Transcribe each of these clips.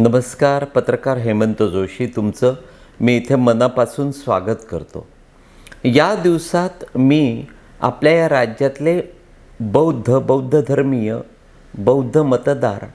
नमस्कार पत्रकार हेमंत जोशी तुमचं मी इथे मनापासून स्वागत करतो. या दिवसात मी आपल्या या राज्यातले बौद्ध बौद्ध धर्मीय बौद्ध मतदार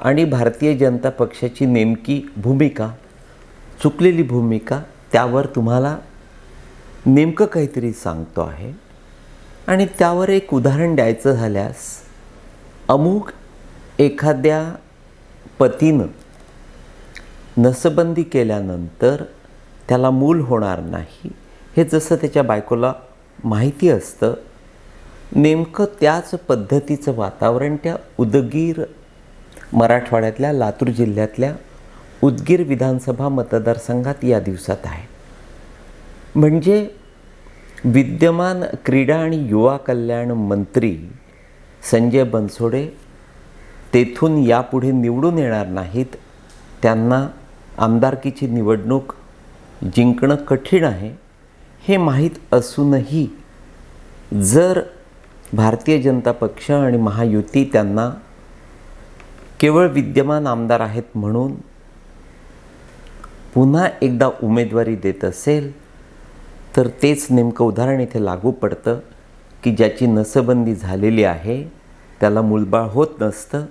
आणि भारतीय जनता पक्षाची नेमकी भूमिका चुकलेली भूमिका त्यावर तुम्हाला नेमकं काहीतरी सांगतो आहे. आणि त्यावर एक उदाहरण द्यायचं झाल्यास अमुक एखाद्या पतीनं नसबंदी केल्यानंतर त्याला मूल होणार नाही. हे जसं त्याच्या बायकोला माहिती असतं नेमकं त्याच पद्धतीचं वातावरण त्या उदगीर मराठवाड्यातल्या लातूर जिल्ह्यातल्या उदगीर विधानसभा मतदारसंघात या दिवसात आहे. म्हणजे विद्यमान क्रीडा आणि युवा कल्याण मंत्री संजय बनसोडे तेथून यापुढे निवडून येणार नाहीत त्यांना आमदारकीची निवडणूक जिंकणं कठीण आहे हे माहीत असूनही जर भारतीय जनता पक्ष आणि महायुती त्यांना केवळ विद्यमान आमदार आहेत म्हणून पुन्हा एकदा उमेदवारी देत असेल तर तेच नेमकं उदाहरण इथे लागू पडतं की ज्याची नसबंदी झालेली आहे त्याला मूलबाळ होत नसतं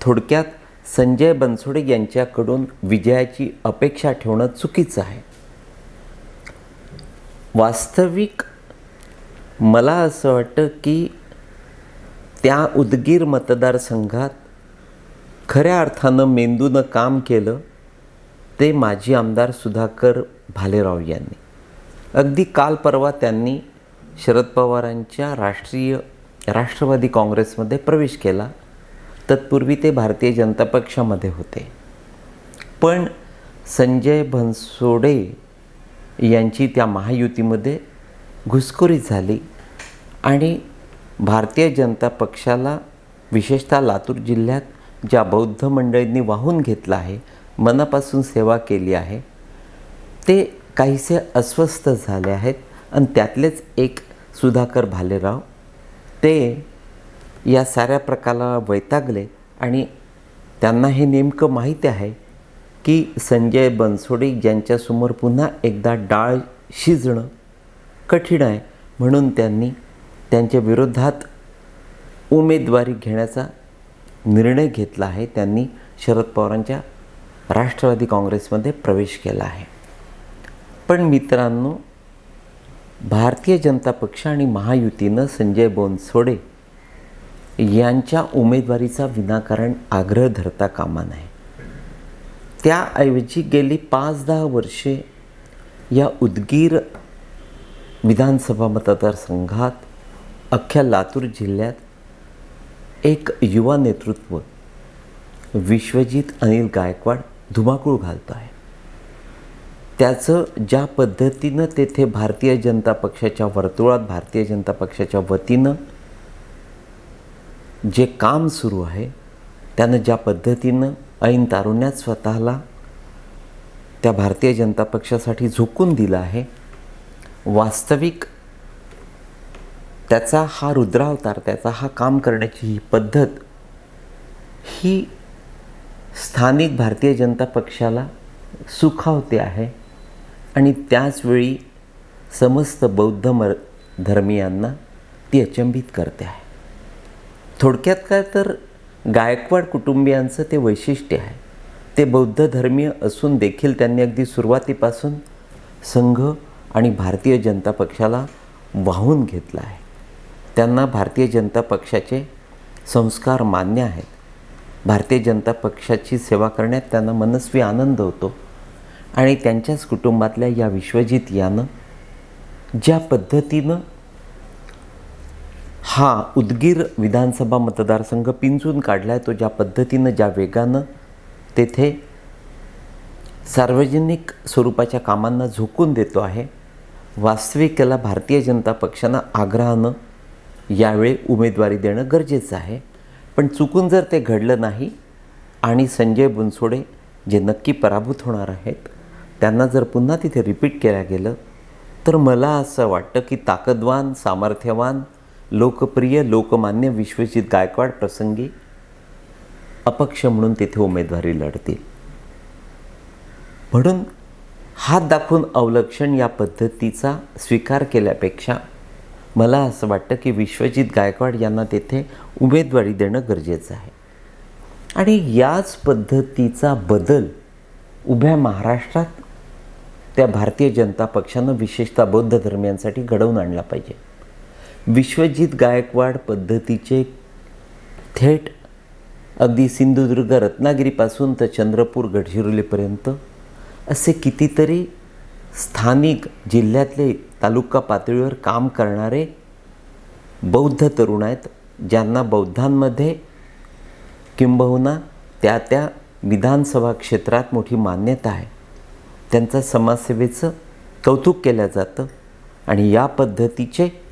थोडक्यात संजय बनसोडे यांच्याकडून विजयाची अपेक्षा ठेवणं चुकीचं आहे. वास्तविक मला असं वाटतं की त्या उदगीर मतदारसंघात खऱ्या अर्थानं मेंदूनं काम केलं ते माजी आमदार सुधाकर भालेराव यांनी. अगदी काल परवा त्यांनी शरद पवारांच्या राष्ट्रीय राष्ट्रवादी काँग्रेसमध्ये प्रवेश केला. तत्पूर्वी ते भारतीय जनता पक्षामध्ये होते. पण संजय बनसोडे यांची त्या महायुतीमध्ये घुसखोरी झाली आणि भारतीय जनता पक्षाला विशेषतः लातूर जिल्ह्यात ज्या बौद्ध मंडळींनी वाहून घेतलं आहे मनापासून सेवा केली आहे ते काहीसे अस्वस्थ झाले आहेत. आणि त्यातलेच एक सुधाकर भालेराव ते या साऱ्या प्रकाराला वैतागले आणि त्यांना हे नेमकं माहीत आहे की संजय बनसोडे यांच्यासमोर पुन्हा एकदा डाळ शिजणं कठीण आहे म्हणून त्यांनी त्यांच्या विरोधात उमेदवारी घेण्याचा निर्णय घेतला आहे. त्यांनी शरद पवारांच्या राष्ट्रवादी काँग्रेसमध्ये प्रवेश केला आहे. पण मित्रांनो भारतीय जनता पक्ष आणि महायुतीनं संजय बोनसोडे यांच्या उमेदवारीचा विनाकारण आग्रह धरता कामा नये. त्याऐवजी गेली पाच दहा वर्षे या उदगीर विधानसभा मतदारसंघात अख्ख्या लातूर जिल्ह्यात एक युवा नेतृत्व विश्वजित अनिल गायकवाड धुमाकूळ घालतो आहे. त्याचं ज्या पद्धतीनं तेथे भारतीय जनता पक्षाच्या वर्तुळात भारतीय जनता पक्षाच्या वतीनं जे काम सुरू आहे त्यानं ज्या पद्धतीनं ऐन तारुण्यात स्वतःला त्या भारतीय जनता पक्षासाठी झोकून दिलं आहे वास्तविक त्याचा हा रुद्रावतार त्याचा हा काम करण्याची ही पद्धत ही स्थानिक भारतीय जनता पक्षाला सुखावते आहे. आणि त्याचवेळी समस्त बौद्ध मर धर्मियांना ती अचंबित करते आहे. थोडक्यात काय तर गायकवाड कुटुंबियांचं ते वैशिष्ट्य आहे. ते बौद्ध धर्मीय असून देखील त्यांनी अगदी सुरुवातीपासून संघ आणि भारतीय जनता पक्षाला वाहून घेतलं आहे. त्यांना भारतीय जनता पक्षाचे संस्कार मान्य आहेत. भारतीय जनता पक्षाची सेवा करण्यात त्यांना मनस्वी आनंद होतो आणि त्यांच्याच कुटुंबातल्या या विश्वजित यानं ज्या पद्धतीनं हा उदगीर विधानसभा मतदारसंघ पिंजून काढला आहे तो ज्या पद्धतीनं ज्या वेगानं तेथे सार्वजनिक स्वरूपाच्या कामांना झोकून देतो आहे वास्तविकला भारतीय जनता पक्षानं आग्रहानं यावेळी उमेदवारी देणं गरजेचं आहे. पण चुकून जर ते घडलं नाही आणि संजय बनसोडे जे नक्की पराभूत होणार आहेत त्यांना जर पुन्हा तिथे रिपीट केलं गेलं तर मला असं वाटतं की ताकदवान सामर्थ्यवान लोकप्रिय लोकमान्य विश्वजित गायकवाड प्रसंगी अपक्ष म्हणून तिथे उमेदवारी लढतील. म्हणून हात दाखवून अवलक्षण या पद्धतीचा स्वीकार केल्यापेक्षा मला असं वाटतं की विश्वजित गायकवाड यांना तेथे उमेदवारी देणं गरजेचं आहे. आणि याच पद्धतीचा बदल उभ्या महाराष्ट्रात त्या भारतीय जनता पक्षानं विशेषतः बौद्ध धर्मियांसाठी घडवून आणला पाहिजे. विश्वजित गायकवाड पद्धतीचे थेट अगदी सिंधुदुर्ग रत्नागिरीपासून तर चंद्रपूर गडचिरोलीपर्यंत असे कितीतरी स्थानिक जिल्ह्यातले तालुका पातळीवर काम करणारे बौद्ध तरुण आहेत ज्यांना बौद्धांमध्ये किंबहुना त्या त्या विधानसभा क्षेत्रात मोठी मान्यता आहे. त्यांचा समाजसेवेचं कौतुक केलं जातं आणि या पद्धतीचे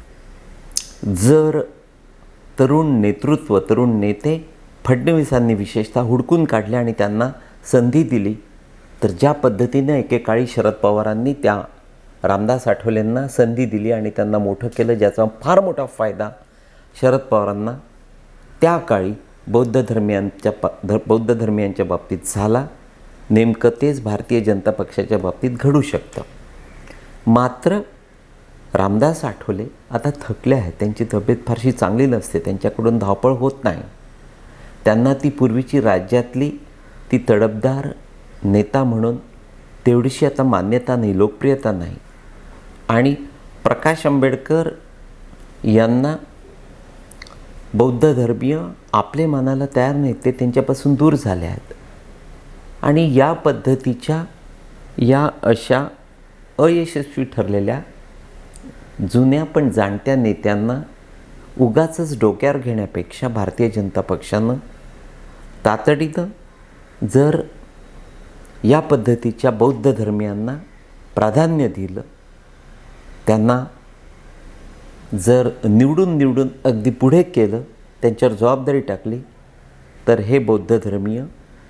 जर तरुण नेतृत्व तरुण नेते फडणवीसांनी विशेषतः हुडकून काढले आणि त्यांना संधी दिली तर ज्या पद्धतीने एकेकाळी शरद पवारांनी त्या रामदास आठवलेंना संधी दिली आणि त्यांना मोठं केलं ज्याचा फार मोठा फायदा शरद पवारांना त्या काळी बौद्ध धर्मियांच्या प ध बौद्ध धर्मियांच्या बाबतीत झाला नेमकं तेच भारतीय जनता पक्षाच्या बाबतीत घडू शकतं. मात्र रामदास आठवले आता थकले आहेत. त्यांची तब्येत फारशी चांगली नसते. त्यांच्याकडून धावपळ होत नाही. त्यांना ती पूर्वीची राज्यातली ती तडफदार नेता म्हणून तेवढीशी आता मान्यता नाही लोकप्रियता नाही. आणि प्रकाश आंबेडकर यांना बौद्ध धर्मीय आपले मनाला तयार नाहीत. ते त्यांच्यापासून दूर झाले आहेत. आणि या पद्धतीच्या या अशा अयशस्वी ठरलेल्या जुन्या पण जाणत्या नेत्यांना उगाचच डोक्यावर घेण्यापेक्षा भारतीय जनता पक्षानं तातडीनं जर या पद्धतीच्या बौद्ध धर्मियांना प्राधान्य दिलं त्यांना जर निवडून निवडून अगदी पुढे केलं त्यांच्यावर जबाबदारी टाकली तर हे बौद्ध धर्मीय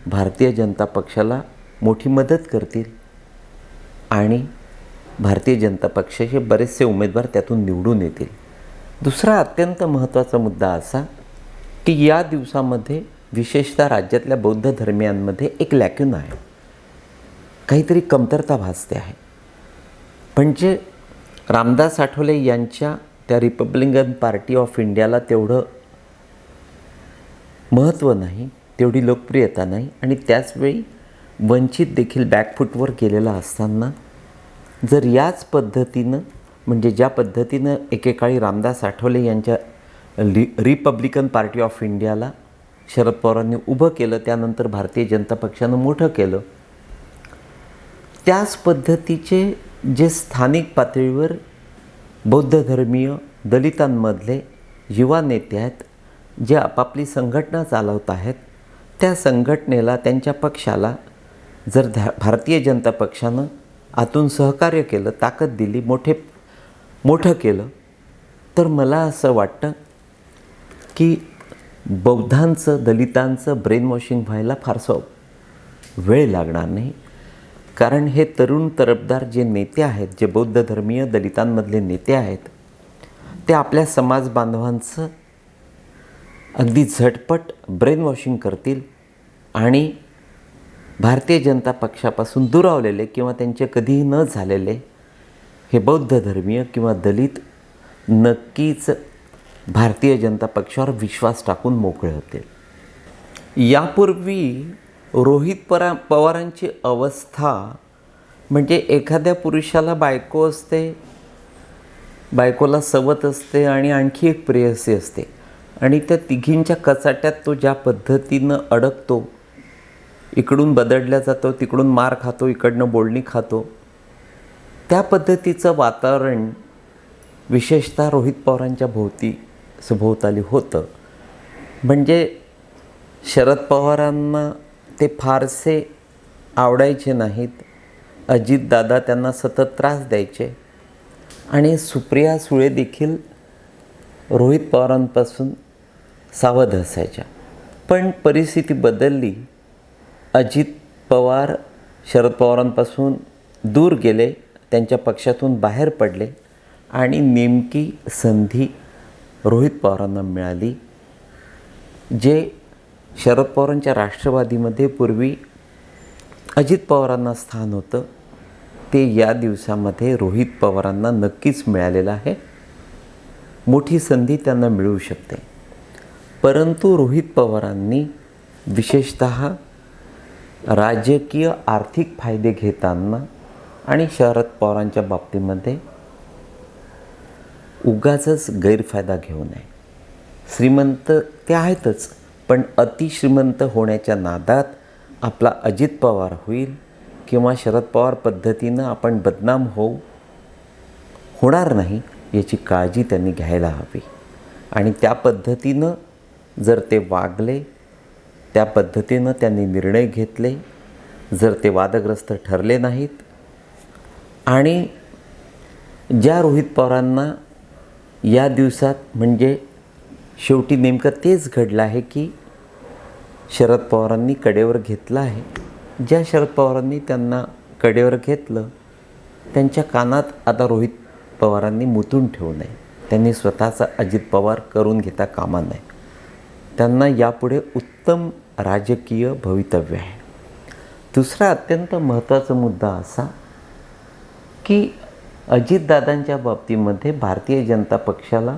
भारतीय जनता पक्षाला मोठी मदत करतील आणि भारतीय जनता पक्षाचे बरेचसे उमेदवार त्यातून निवडून येतील. दुसरा अत्यंत महत्त्वाचा मुद्दा असा की या दिवसामध्ये विशेषतः राज्यातल्या बौद्ध धर्मियांमध्ये एक लॅक्यून आहे. काहीतरी कमतरता भासते आहे. म्हणजे रामदास आठवले यांच्या त्या रिपब्लिकन पार्टी ऑफ इंडियाला तेवढं महत्त्व नाही तेवढी लोकप्रियता नाही आणि त्याचवेळी वंचित देखील बॅकफूटवर गेलेला असताना जर याच पद्धतीनं म्हणजे ज्या पद्धतीनं एकेकाळी रामदास आठवले यांच्या रि रिपब्लिकन पार्टी ऑफ इंडियाला शरद पवारांनी उभं केलं त्यानंतर भारतीय जनता पक्षानं मोठं केलं त्याच पद्धतीचे जे स्थानिक पातळीवर बौद्ध धर्मीय दलितांमधले युवा नेते आहेत जे आपापली संघटना चालवत आहेत त्या संघटनेला त्यांच्या पक्षाला जर धा भारतीय जनता पक्षानं आतून सहकार्य केलं ताकद दिली मोठे मोठं केलं. तर मला असं वाटतं की बौद्धांचं दलितांचं ब्रेन वॉशिंग व्हायला फारसं वेळ लागणार नाही. कारण हे तरुण तरफदार जे नेते आहेत जे बौद्ध धर्मीय दलितांमधले नेते आहेत ते आपल्या समाज बांधवांचं अगदी झटपट ब्रेन वॉशिंग करतील आणि भारतीय जनता पक्षापासून दुरावलेले किंवा त्यांचे कधीही न झालेले हे बौद्ध धर्मीय किंवा दलित नक्कीच भारतीय जनता पक्षावर विश्वास टाकून मोकळे होते. यापूर्वी रोहित परा पवारांची अवस्था म्हणजे एखाद्या पुरुषाला बायको असते बायकोला सवत असते आणि आणखी एक प्रेयसी असते. आणि त्या तिघींच्या कचाट्यात तो ज्या पद्धतीनं अडकतो इकडून बदडल्या जातो तिकडून मार खातो इकडनं बोलणी खातो. त्या पद्धतीचं वातावरण विशेषतः रोहित पवारांच्या भोवती सभोवताली होतं. म्हणजे शरद पवारांना ते फारसे आवडायचे नाहीत. अजितदादा त्यांना सतत त्रास द्यायचे. आणि सुप्रिया सुळे देखील रोहित पवारांपासून सावध असायच्या. पण परिस्थिती बदलली. अजित पवार शरद पवारांपासून दूर गेले त्यांच्या पक्षातून बाहेर पडले आणि नेमकी संधी रोहित पवारांना मिळाली जे शरद पवारांच्या राष्ट्रवादीमध्ये पूर्वी अजित पवारांना स्थान होतं ते या दिवसामध्ये रोहित पवारांना नक्कीच मिळालेलं आहे. मोठी संधी त्यांना मिळू शकते. परंतु रोहित पवारांनी विशेषत राजकीय आर्थिक फायदे घेताना आणि शरद पवारांच्या बाबतीमध्ये उगाचच गैरफायदा घेऊ नये. श्रीमंत ते आहेतच पण अतिश्रीमंत होण्याच्या नादात आपला अजित पवार होईल किंवा शरद पवार पद्धतीनं आपण बदनाम होऊ होणार नाही याची काळजी त्यांनी घ्यायला हवी. आणि त्या पद्धतीनं जर ते वागले त्या पद्धतीनं त्यांनी निर्णय घेतले. जर ते वादग्रस्त ठरले नाहीत आणि ज्या रोहित पवारांना या दिवसात म्हणजे शेवटी नेमकं तेच घडलं आहे की शरद पवारांनी कडेवर घेतलं आहे. ज्या शरद पवारांनी त्यांना कडेवर घेतलं त्यांच्या कानात आता रोहित पवारांनी मुतून ठेवू नये. त्यांनी स्वतःचा अजित पवार करून घेता कामा नये. त्यांना यापुढे उत्तम राजकीय भवितव्य आहे. दुसरा अत्यंत महत्त्वाचा मुद्दा असा की अजितदादांच्या बाबतीमध्ये भारतीय जनता पक्षाला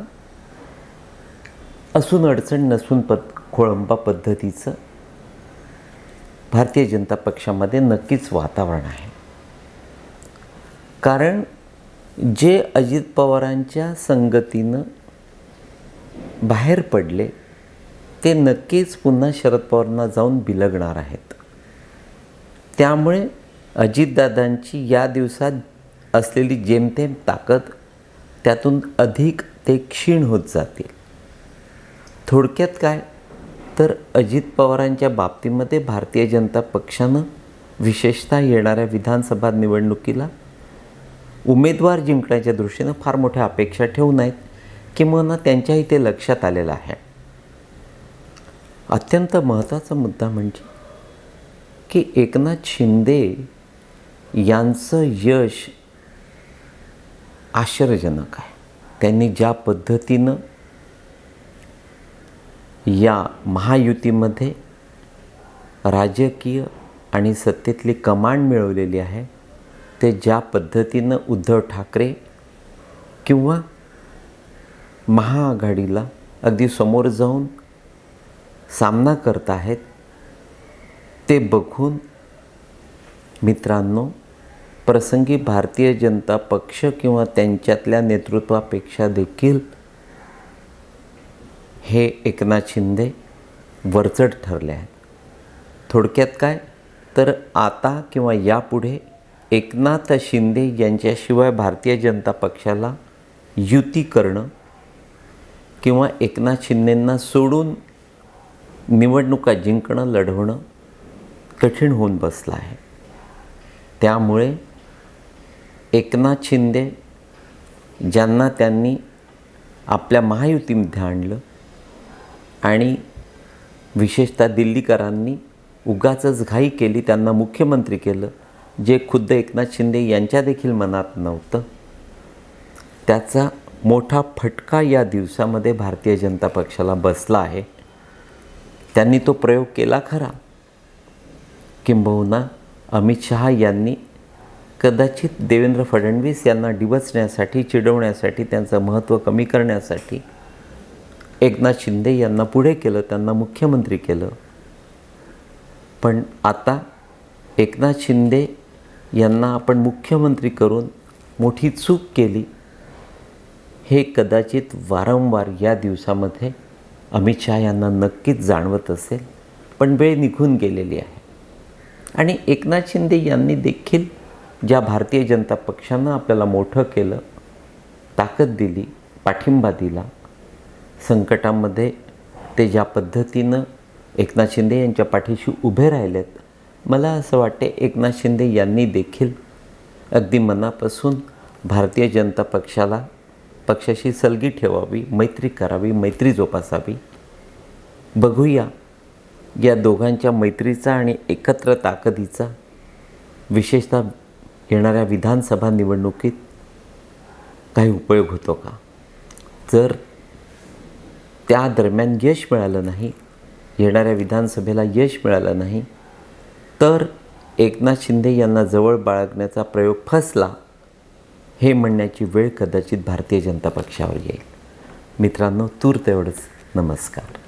असून अडचण नसून पद खोळंबा पद्धतीचं भारतीय जनता पक्षामध्ये नक्कीच वातावरण आहे. कारण जे अजित पवारांच्या संगतीनं बाहेर पडले ते नक्कीच पुन्हा शरद पवारांना जाऊन बिलगणार आहेत. त्यामुळे अजितदादांची या दिवसात असलेली जेमतेम ताकद त्यातून अधिक ते क्षीण होत जातील. थोडक्यात काय? तर अजित पवारांच्या बाबतीमध्ये भारतीय जनता पक्षानं विशेषतः येणाऱ्या विधानसभा निवडणुकीला उमेदवार जिंकण्याच्या दृष्टीनं फार मोठ्या अपेक्षा ठेवू नयेत किंवा त्यांच्याही ते लक्षात आलेलं आहे. अत्यंत महत्त्वाचा मुद्दा म्हणजे की एकनाथ शिंदे यांचं यश आश्चर्यजनक आहे. त्यांनी ज्या पद्धतीनं या महायुतीमध्ये राजकीय आणि सत्तेतली कमांड मिळवलेली आहे ते ज्या पद्धतीनं उद्धव ठाकरे किंवा महाआघाडीला अगदी समोर जाऊन सामना करत आहेत ते बघून मित्रांनो प्रसंगी भारतीय जनता पक्ष किंवा त्यांच्यातल्या नेतृत्वापेक्षा देखील हे एकनाथ शिंदे वरचढ ठरले आहेत. थोडक्यात काय? तर आता किंवा यापुढे एकनाथ शिंदे यांच्याशिवाय भारतीय जनता पक्षाला युती करणं किंवा एकनाथ शिंदेंना सोडून निवडणुका जिंकणं लढवणं कठीण होऊन बसलं आहे. त्यामुळे एकनाथ शिंदे ज्यांना त्यांनी आपल्या महायुतीमध्ये आणलं आणि विशेषतः दिल्लीकरांनी उगाचच घाई केली त्यांना मुख्यमंत्री केलं जे खुद्द एकनाथ शिंदे यांच्या देखील मनात नव्हतं त्याचा मोठा फटका या दिवसामध्ये भारतीय जनता पक्षाला बसला आहे. त्यांनी तो प्रयोग केला खरा. किंबहुना अमित शहा यांनी कदाचित देवेंद्र फडणवीस यांना डिवचण्यासाठी चिडवण्यासाठी त्यांचं महत्त्व कमी करण्यासाठी एकनाथ शिंदे यांना पुढे केलं त्यांना मुख्यमंत्री केलं. पण आता एकनाथ शिंदे यांना आपण मुख्यमंत्री करून मोठी चूक केली हे कदाचित वारंवार या दिवसामध्ये अमित शहा यांना नक्कीच जाणवत असेल पण वेळ निघून गेलेली आहे. आणि एकनाथ शिंदे यांनी देखील ज्या भारतीय जनता पक्षानं आपल्याला मोठं केलं ताकद दिली पाठिंबा दिला संकटामध्ये ते ज्या पद्धतीनं एकनाथ शिंदे यांच्या पाठीशी उभे राहिलेत मला असं वाटते एकनाथ शिंदे यांनी देखील अगदी मनापासून भारतीय जनता पक्षाला पक्षाशी सलगी ठेवावी मैत्री करावी मैत्री जोपासावी. बघूया या दोघांच्या मैत्रीचा आणि एकत्र ताकदीचा विशेषतः येणाऱ्या विधानसभा निवडणुकीत काही उपयोग होतो का? जर त्या दरम्यान यश मिळालं नाही येणाऱ्या विधानसभेला यश मिळालं नाही तर एकनाथ शिंदे यांना जवळ बाळगण्याचा प्रयोग फसला हे म्हणण्याची वेळ कदाचित भारतीय जनता पक्षावर येईल. मित्रांनो तूर्त एवढंच. नमस्कार.